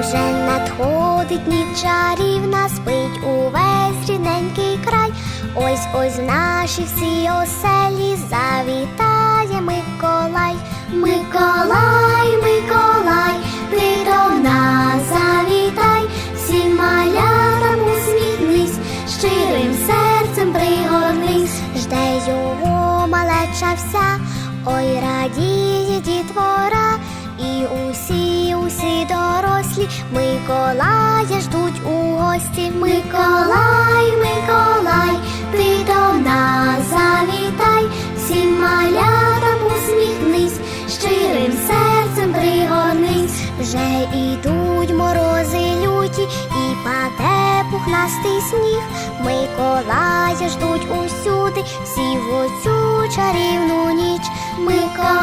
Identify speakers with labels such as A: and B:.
A: Вже надходить ніч чарівна, спить увесь рідненький край. Ось ось в наші всі оселі завітає Миколай. Миколай, Миколай, ти до нас завітай, всім малятам усміхнись, щирим серцем пригорнись, жде його малеча вся, ой радіє дітвора, і усі, усі дорослі Миколая ждуть у гості. Миколай, Миколай, ти до нас завітай, всім малятам усміхнись, щирим серцем пригорнись, вже ідуть морози люті, і паде пухнастий сніг. Миколая ждуть усюди, всі в оцю чарівну Миколай.